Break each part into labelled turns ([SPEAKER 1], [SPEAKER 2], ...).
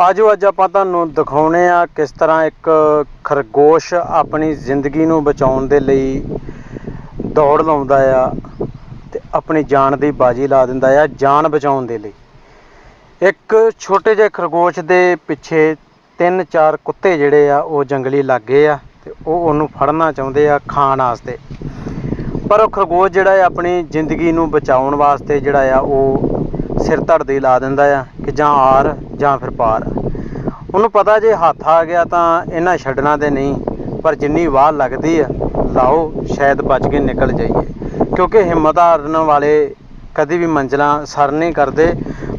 [SPEAKER 1] ਆਜੋ ਅੱਜ ਆਪਾਂ ਤੁਹਾਨੂੰ ਦਿਖਾਉਣੇ ਆ ਕਿਸ ਤਰ੍ਹਾਂ ਇੱਕ ਖਰਗੋਸ਼ ਆਪਣੀ ਜ਼ਿੰਦਗੀ ਨੂੰ ਬਚਾਉਣ ਦੇ ਲਈ ਦੌੜ ਲਾਉਂਦਾ ਆ ਤੇ ਆਪਣੀ ਜਾਨ ਦੀ ਬਾਜੀ ਲਾ ਦਿੰਦਾ ਆ ਜਾਨ ਬਚਾਉਣ ਦੇ ਲਈ। ਇੱਕ ਛੋਟੇ ਜਿਹੇ ਖਰਗੋਸ਼ ਦੇ ਪਿੱਛੇ ਤਿੰਨ ਚਾਰ ਕੁੱਤੇ ਜਿਹੜੇ ਆ, ਉਹ ਜੰਗਲੀ ਲੱਗੇ ਆ ਤੇ ਉਹ ਉਹਨੂੰ ਫੜਨਾ ਚਾਹੁੰਦੇ ਆ ਖਾਣ ਵਾਸਤੇ। ਪਰ ਉਹ ਖਰਗੋਸ਼ ਜਿਹੜਾ ਹੈ ਆਪਣੀ ਜ਼ਿੰਦਗੀ ਨੂੰ ਬਚਾਉਣ ਵਾਸਤੇ ਜਿਹੜਾ ਆ, ਉਹ ਸਿਰ ਧੜਦੀ ਲਾ ਦਿੰਦਾ ਆ ਕਿ ਜਾਂ ਆਰ ਜਾਂ ਫਿਰ ਪਾਰ। ਉਹਨੂੰ ਪਤਾ ਜੇ ਹੱਥ ਆ ਗਿਆ ਤਾਂ ਇਹਨਾਂ ਛੱਡਣਾ ਤੇ ਨਹੀਂ, ਪਰ ਜਿੰਨੀ ਵਾਹ ਲੱਗਦੀ ਆ, ਲਾਓ, ਸ਼ਾਇਦ ਬਚ ਕੇ ਨਿਕਲ ਜਾਈਏ। ਕਿਉਂਕਿ ਹਿੰਮਤ ਹਾਰਨ ਵਾਲੇ ਕਦੇ ਵੀ ਮੰਜ਼ਲਾਂ ਸਰ ਨਹੀਂ ਕਰਦੇ।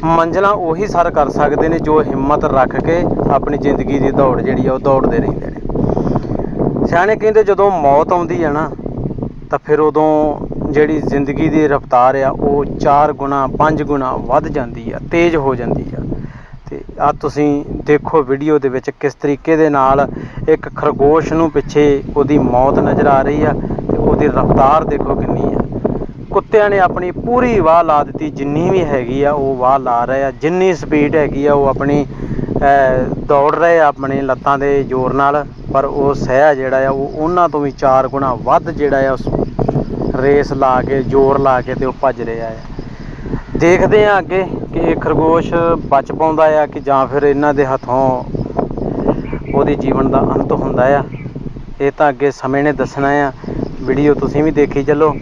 [SPEAKER 1] ਮੰਜ਼ਲਾਂ ਉਹੀ ਸਰ ਕਰ ਸਕਦੇ ਨੇ ਜੋ ਹਿੰਮਤ ਰੱਖ ਕੇ ਆਪਣੀ ਜ਼ਿੰਦਗੀ ਦੀ ਦੌੜ ਜਿਹੜੀ ਆ, ਉਹ ਦੌੜਦੇ ਰਹਿੰਦੇ ਨੇ। ਸਿਆਣੇ ਕਹਿੰਦੇ ਜਦੋਂ ਮੌਤ ਆਉਂਦੀ ਆ ਨਾ, ਤਾਂ ਫਿਰ ਉਦੋਂ ਜਿਹੜੀ ਜ਼ਿੰਦਗੀ ਦੀ ਰਫ਼ਤਾਰ ਆ, ਉਹ 4 ਗੁਣਾ 5 ਗੁਣਾ ਵੱਧ ਜਾਂਦੀ ਆ, ਤੇਜ਼ ਹੋ ਜਾਂਦੀ ਆ। ਤੇ ਆ ਤੁਸੀਂ ਦੇਖੋ ਵੀਡੀਓ ਦੇ ਵਿੱਚ ਕਿਸ ਤਰੀਕੇ ਦੇ ਨਾਲ ਇੱਕ ਖਰਗੋਸ਼ ਨੂੰ ਪਿੱਛੇ ਉਹਦੀ ਮੌਤ ਨਜ਼ਰ ਆ ਰਹੀ ਆ ਤੇ ਉਹਦੀ ਰਫ਼ਤਾਰ ਦੇਖੋ ਕਿੰਨੀ ਆ। ਕੁੱਤਿਆਂ ਨੇ ਆਪਣੀ ਪੂਰੀ ਵਾਹ ਲਾ ਦਿੱਤੀ, ਜਿੰਨੀ ਵੀ ਹੈਗੀ ਆ, ਉਹ ਵਾਹ ਲਾ ਰਹੇ ਆ। ਜਿੰਨੀ ਸਪੀਡ ਹੈਗੀ ਆ, ਉਹ ਆਪਣੀ ਦੌੜ ਰਹੇ ਆ ਆਪਣੇ ਲੱਤਾਂ ਦੇ ਜ਼ੋਰ ਨਾਲ, ਪਰ ਉਹ ਸਹਿ ਜਿਹੜਾ ਆ, ਉਹ ਉਹਨਾਂ ਤੋਂ ਵੀ 4 ਗੁਣਾ ਵੱਧ ਜਿਹੜਾ ਆ, ਉਸ ਰੇਸ ਲਾ ਕੇ, ਜ਼ੋਰ ਲਾ ਕੇ ਤੇ ਉਹ ਭੱਜ ਰਿਹਾ ਆ। ਦੇਖਦੇ ਆ ਅੱਗੇ ਕਿ ਇਹ ਖਰਗੋਸ਼ ਬਚ ਪਾਉਂਦਾ ਆ ਕਿ ਜਾਂ ਫਿਰ ਇਹਨਾਂ ਦੇ ਹੱਥੋਂ ਉਹਦੇ ਜੀਵਨ ਦਾ ਅੰਤ ਹੁੰਦਾ ਆ। ਇਹ ਤਾਂ ਅੱਗੇ ਸਮੇਂ ਨੇ ਦੱਸਣਾ ਆ। ਵੀਡੀਓ ਤੁਸੀਂ ਵੀ ਦੇਖੀ ਚੱਲੋ।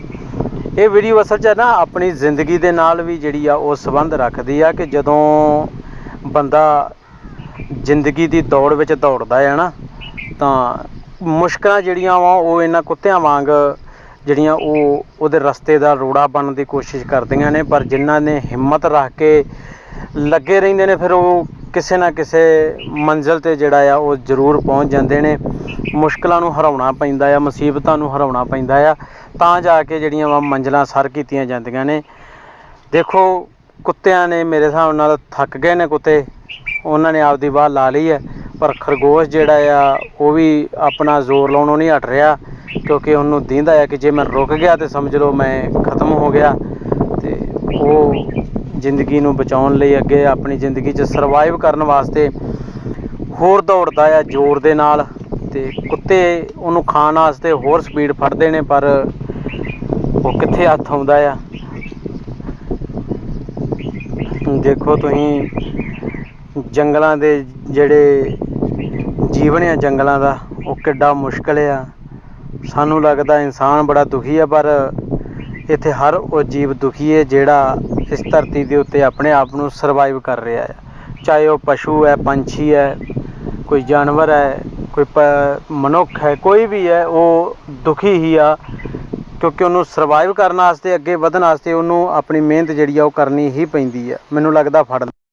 [SPEAKER 1] ਇਹ ਵੀਡੀਓ ਅਸਲ 'ਚ ਨਾ ਆਪਣੀ ਜ਼ਿੰਦਗੀ ਦੇ ਨਾਲ ਵੀ ਜਿਹੜੀ ਆ ਉਹ ਸੰਬੰਧ ਰੱਖਦੀ ਆ ਕਿ ਜਦੋਂ ਬੰਦਾ ਜ਼ਿੰਦਗੀ ਦੀ ਦੌੜ ਵਿੱਚ ਦੌੜਦਾ ਹੈ ਨਾ, ਤਾਂ ਮੁਸ਼ਕਲਾਂ ਜਿਹੜੀਆਂ ਵਾ ਉਹ ਇਹਨਾਂ ਕੁੱਤਿਆਂ ਵਾਂਗ ਜਿਹੜੀਆਂ ਉਹ ਉਹਦੇ ਰਸਤੇ ਦਾ ਰੋੜਾ ਬਣਨ ਦੀ ਕੋਸ਼ਿਸ਼ ਕਰਦੀਆਂ ਨੇ, ਪਰ ਜਿਨ੍ਹਾਂ ਨੇ ਹਿੰਮਤ ਰੱਖ ਕੇ ਲੱਗੇ ਰਹਿੰਦੇ ਨੇ, ਫਿਰ ਉਹ ਕਿਸੇ ਨਾ ਕਿਸੇ ਮੰਜ਼ਿਲ ਤੇ ਜਿਹੜਾ ਆ, ਉਹ ਜ਼ਰੂਰ ਪਹੁੰਚ ਜਾਂਦੇ ਨੇ। ਮੁਸ਼ਕਲਾਂ ਨੂੰ ਹਰਾਉਣਾ ਪੈਂਦਾ ਆ, ਮੁਸੀਬਤਾਂ ਨੂੰ ਹਰਾਉਣਾ ਪੈਂਦਾ ਆ, ਤਾਂ ਜਾ ਕੇ ਜਿਹੜੀਆਂ ਵਾ ਮੰਜ਼ਿਲਾਂ ਸਰ ਕੀਤੀਆਂ ਜਾਂਦੀਆਂ ਨੇ। ਦੇਖੋ, ਕੁੱਤਿਆਂ ਨੇ ਮੇਰੇ ਹਿਸਾਬ ਨਾਲ ਥੱਕ ਗਏ ਨੇ ਕੁੱਤੇ, ਉਹਨਾਂ ਨੇ ਆਪਦੀ ਬਾਹ ਲਾ ਲਈ ਹੈ ਪਰ ਖਰਗੋਸ਼ ਜਿਹੜਾ ਆ, ਉਹ ਵੀ ਆਪਣਾ ਜ਼ੋਰ ਲਾਉਣੋਂ ਨਹੀਂ ਹਟ ਰਿਹਾ। ਕਿਉਂਕਿ ਉਹਨੂੰ ਦੀਂਦਾ ਆ ਕਿ ਜੇ ਮੈਂ ਰੁਕ ਗਿਆ ਤੇ ਸਮਝ ਲਓ ਮੈਂ ਖਤਮ ਹੋ ਗਿਆ ਤੇ ਉਹ ਜ਼ਿੰਦਗੀ ਨੂੰ ਬਚਾਉਣ ਲਈ ਅੱਗੇ ਆਪਣੀ ਜ਼ਿੰਦਗੀ 'ਚ ਸਰਵਾਈਵ ਕਰਨ ਵਾਸਤੇ ਹੋਰ ਦੌੜਦਾ ਆ ਜ਼ੋਰ ਦੇ ਨਾਲ ਤੇ ਕੁੱਤੇ ਉਹਨੂੰ ਖਾਣ ਵਾਸਤੇ ਹੋਰ ਸਪੀਡ ਫੜਦੇ ਨੇ ਪਰ ਉਹ ਕਿੱਥੇ ਹੱਥ ਆਉਂਦਾ ਆ? ਦੇਖੋ ਤੁਸੀਂ ਜੰਗਲਾਂ ਦੇ ਜਿਹੜੇ ਜੀਵਨ ਆ ਜੰਗਲਾਂ ਦਾ, ਉਹ ਕਿੱਡਾ ਮੁਸ਼ਕਲ ਆ। ਸਾਨੂੰ ਲੱਗਦਾ ਇਨਸਾਨ ਬੜਾ ਦੁਖੀ ਆ, ਪਰ ਇੱਥੇ ਹਰ ਉਹ ਜੀਵ ਦੁਖੀ ਹੈ ਜਿਹੜਾ ਇਸ ਧਰਤੀ ਦੇ ਉੱਤੇ ਆਪਣੇ ਆਪ ਨੂੰ ਸਰਵਾਈਵ ਕਰ ਰਿਹਾ ਹੈ ਚਾਹੇ ਉਹ ਪਸ਼ੂ ਹੈ, ਪੰਛੀ ਹੈ, ਕੋਈ ਜਾਨਵਰ ਹੈ, ਕੋਈ ਪ- ਮਨੁੱਖ ਹੈ, ਕੋਈ ਵੀ ਹੈ, ਉਹ ਦੁਖੀ ਹੀ ਆ, ਕਿਉਂਕਿ ਉਹਨੂੰ ਸਰਵਾਈਵ ਕਰਨ ਵਾਸਤੇ, ਅੱਗੇ ਵਧਣ ਵਾਸਤੇ ਉਹਨੂੰ ਆਪਣੀ ਮਿਹਨਤ ਜਿਹੜੀ ਆ, ਉਹ ਕਰਨੀ ਹੀ ਪੈਂਦੀ ਆ। ਮੈਨੂੰ ਲੱਗਦਾ ਫੜ